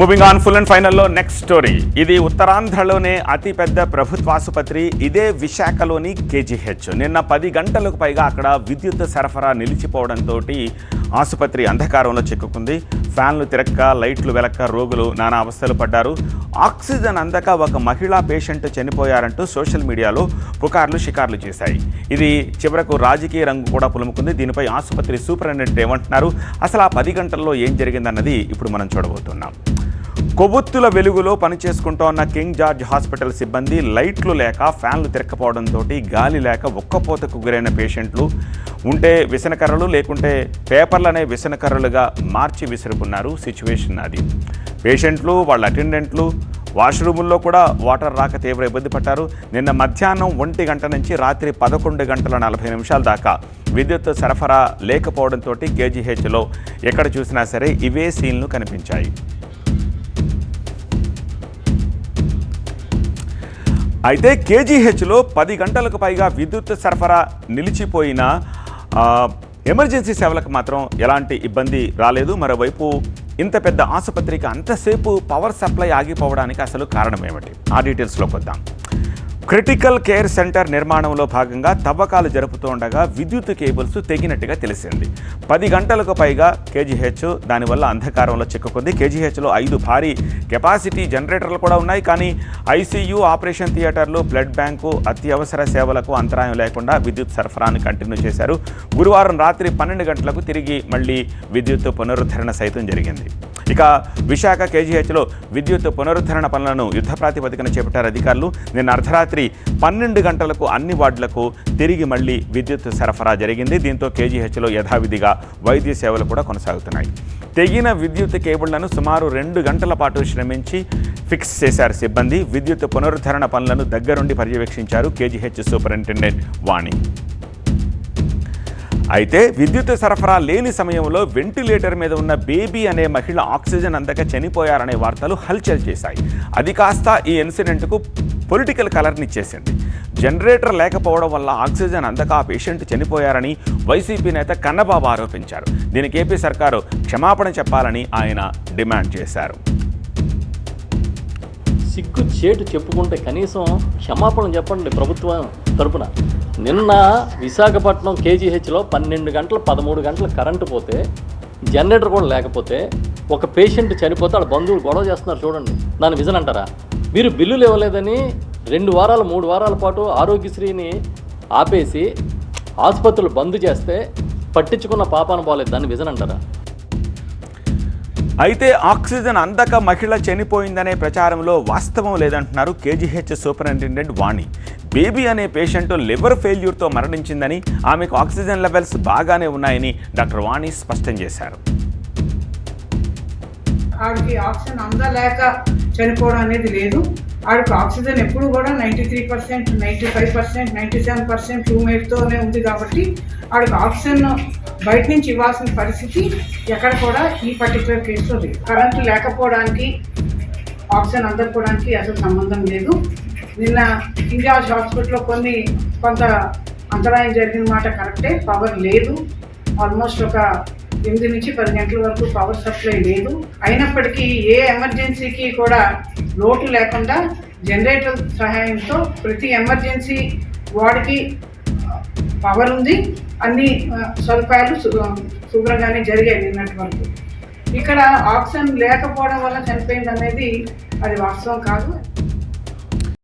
Moving on full and ఫైనల్లో next story ఇది ఉత్తరాంధ్రలోనే అతిపెద్ద ప్రభుత్వ ఆసుపత్రి ఇదే విశాఖలోని కేజీహెచ్. నిన్న పది గంటలకు పైగా అక్కడ విద్యుత్ సరఫరా నిలిచిపోవడంతో ఆసుపత్రి అంధకారంలో చిక్కుకుంది. ఫ్యాన్లు తిరక్క లైట్లు వెలక్క రోగులు నానా అవస్థలు పడ్డారు. ఆక్సిజన్ అందక ఒక మహిళా పేషెంట్ చనిపోయారంటూ సోషల్ మీడియాలో పుకార్లు షికార్లు చేశాయి. ఇది చివరకు రాజకీయ రంగు కూడా పులుముకుంది. దీనిపై ఆసుపత్రి సూపరింటెండెంట్ ఏమంటున్నారు? అసలు ఆ పది గంటల్లో ఏం జరిగిందన్నది ఇప్పుడు మనం చూడబోతున్నాం. కొవ్వొత్తుల వెలుగులో పనిచేసుకుంటోన్న కింగ్ జార్జ్ హాస్పిటల్ సిబ్బంది లైట్లు లేక ఫ్యాన్లు తిరక్కపోవడంతో గాలి లేక ఒక్కపోతకు గురైన పేషెంట్లు. ఉంటే విసనకర్రలు లేకుంటే పేపర్లనే విసనకర్రలుగా మార్చి విసురుకున్నారు సిచ్యువేషన్ అది. పేషెంట్లు వాళ్ళ అటెండెంట్లు వాష్రూముల్లో కూడా వాటర్ రాక తీవ్ర ఇబ్బంది పడ్డారు. నిన్న మధ్యాహ్నం ఒంటి గంట నుంచి రాత్రి పదకొండు గంటల నలభై నిమిషాల దాకా విద్యుత్ సరఫరా లేకపోవడంతో కేజీహెచ్లో ఎక్కడ చూసినా సరే ఇవే సీన్లు కనిపించాయి. అయితే కేజీహెచ్లో పది గంటలకు పైగా విద్యుత్ సరఫరా నిలిచిపోయిన ఎమర్జెన్సీ సేవలకు మాత్రం ఎలాంటి ఇబ్బంది రాలేదు. మరోవైపు ఇంత పెద్ద ఆసుపత్రికి అంతసేపు పవర్ సప్లై ఆగిపోవడానికి అసలు కారణం ఏమిటి? ఆ డీటెయిల్స్లోకి వద్దాం. క్రిటికల్ కేర్ సెంటర్ నిర్మాణంలో భాగంగా తవ్వకాలు జరుపుతుండగా విద్యుత్ కేబుల్స్ తెగినట్టుగా తెలిసింది. పది గంటలకు పైగా కేజీహెచ్ దానివల్ల అంధకారంలో చిక్కుకుంది. కేజీహెచ్లో ఐదు భారీ కెపాసిటీ జనరేటర్లు కూడా ఉన్నాయి. కానీ ఐసీయూ ఆపరేషన్ థియేటర్లు బ్లడ్ బ్యాంకు అత్యవసర సేవలకు అంతరాయం లేకుండా విద్యుత్ సరఫరాను కంటిన్యూ చేశారు. గురువారం రాత్రి పన్నెండు గంటలకు తిరిగి మళ్ళీ విద్యుత్ పునరుద్ధరణ సైతం జరిగింది. ఇక విశాఖ కేజీహెచ్లో విద్యుత్ పునరుద్ధరణ పనులను యుద్ధ ప్రాతిపదికన చేపట్టారు అధికారులు. నిన్న అర్ధరాత్రి పన్నెండు గంటలకు అన్ని వార్డులకు తిరిగి మళ్ళీ విద్యుత్ సరఫరా జరిగింది. దీంతో కేజీహెచ్లో యథావిధిగా వైద్య సేవలు కూడా కొనసాగుతున్నాయి. తెగిన విద్యుత్ కేబుళ్ళను సుమారు రెండు గంటల పాటు శ్రమించి ఫిక్స్ చేశారు సిబ్బంది. విద్యుత్ పునరుద్ధరణ పనులను దగ్గరుండి పర్యవేక్షించారు కేజీహెచ్ సూపరింటెండెంట్ వాణి. అయితే విద్యుత్ సరఫరా లేని సమయంలో వెంటిలేటర్ మీద ఉన్న బేబీ అనే మహిళ ఆక్సిజన్ అందక చనిపోయారనే వార్తలు హల్చల్ చేశాయి. అది కాస్త ఈ ఇన్సిడెంట్కు పొలిటికల్ కలర్నిచ్చేసింది జనరేటర్ లేకపోవడం వల్ల ఆక్సిజన్ అందక ఆ పేషెంట్ చనిపోయారని వైసీపీ నేత కన్నబాబు ఆరోపించారు. దీనికి ఏపీ సర్కారు క్షమాపణ చెప్పాలని ఆయన డిమాండ్ చేశారు. సిగ్గు చేటు చెప్పుకుంటే కనీసం క్షమాపణ చెప్పండి ప్రభుత్వం తరపున. నిన్న విశాఖపట్నం కేజీహెచ్లో పన్నెండు గంటలు పదమూడు గంటలు కరెంటు పోతే జనరేటర్ కూడా లేకపోతే ఒక పేషెంట్ చనిపోతే వాళ్ళ బంధువులు గొడవ చేస్తున్నారు చూడండి. దాని విజన్ అంటారా? మీరు బిల్లులు ఇవ్వలేదని రెండు వారాలు మూడు వారాల పాటు ఆరోగ్యశ్రీని ఆపేసి ఆసుపత్రులు బంద్ చేస్తే పట్టించుకున్న పాపాను పోలేదు. దాన్ని విజన్ అంటారా? అయితే ఆక్సిజన్ అందక మహిళ చనిపోయిందనే ప్రచారంలో వాస్తవం లేదంటున్నారు కేజీహెచ్ సూపరింటెండెంట్ వాణి. బేబీ అనే పేషెంట్ లివర్ ఫెయిల్యూర్తో మరణించిందని ఆమెకు ఆక్సిజన్ లెవెల్స్ బాగానే ఉన్నాయని డాక్టర్ వాణి స్పష్టం చేశారు. ఆవిడకి ఆక్సిజన్ అందలేక చనిపోవడం అనేది లేదు. ఆవిడకి ఆక్సిజన్ ఎప్పుడు కూడా ninety three percent ninety five percent ninety seven percent రూమ్మేట్తోనే ఉంది కాబట్టి ఆవిడకి ఆక్సిజన్ బయట నుంచి ఇవ్వాల్సిన పరిస్థితి ఎక్కడ కూడా ఈ పర్టికులర్ కేసులో లేదు. కరెంటు లేకపోవడానికి ఆక్సిజన్ అందకపోవడానికి అసలు సంబంధం లేదు. నిన్న ఇండియా హాస్పిటల్లో కొన్ని కొంత అంతరాయం జరిగిన మాట కరెక్టే పవర్ లేదు. ఆల్మోస్ట్ ఒక ఎనిమిది నుంచి పది గంటల వరకు పవర్ సప్లై లేదు. అయినప్పటికీ ఏ ఎమర్జెన్సీకి కూడా లోటు లేకుండా జనరేటర్ సహాయంతో ప్రతి ఎమర్జెన్సీ వార్డుకి పవర్ ఉంది. అన్ని సదుపాయాలు శుభ్రంగానే జరిగాయి నిన్నటి వరకు. ఇక్కడ ఆక్సిజన్ లేకపోవడం వల్ల చనిపోయింది అనేది అది వాస్తవం కాదు.